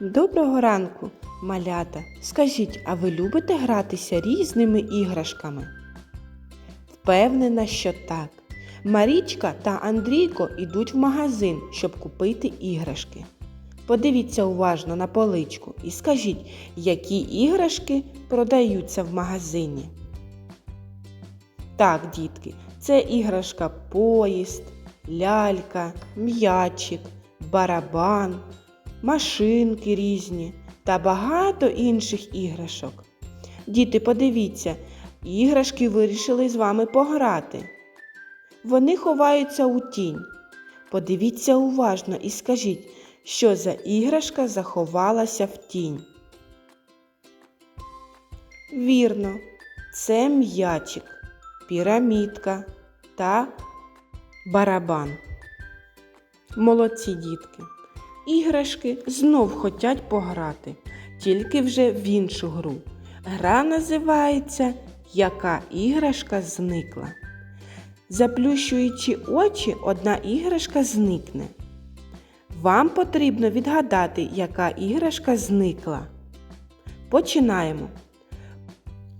Доброго ранку, малята. Скажіть, а ви любите гратися різними іграшками? Впевнена, що так. Марічка та Андрійко йдуть в магазин, щоб купити іграшки. Подивіться уважно на поличку і скажіть, які іграшки продаються в магазині. Так, дітки, це іграшка поїзд, лялька, м'ячик, барабан, машинки різні та багато інших іграшок. Діти, подивіться, іграшки вирішили з вами пограти. Вони ховаються у тінь. Подивіться уважно і скажіть, що за іграшка заховалася в тінь. Вірно, це м'ячик, пірамідка та барабан. Молодці дітки. Іграшки знов хотять пограти, тільки вже в іншу гру. Гра називається Яка іграшка зникла. Заплющуючи очі, одна іграшка зникне. Вам потрібно відгадати, яка іграшка зникла. Починаємо.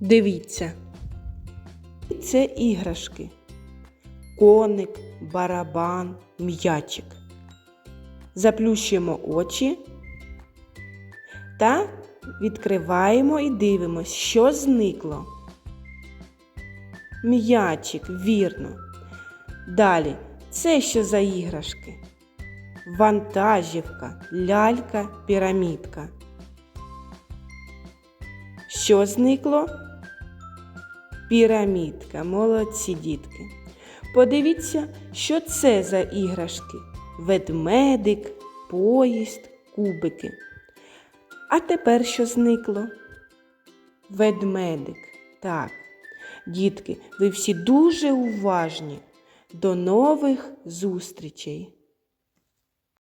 Дивіться. Це іграшки. Коник, барабан, м'ячик. Заплющуємо очі та відкриваємо і дивимось, що зникло. М'ячик, вірно. Далі, це що за іграшки? Вантажівка, лялька, пірамідка. Що зникло? Пірамідка, молодці дітки. Подивіться, що це за іграшки: ведмедик, поїзд, кубики. А тепер що зникло? Ведмедик. Так. Дітки, ви всі дуже уважні. До нових зустрічей!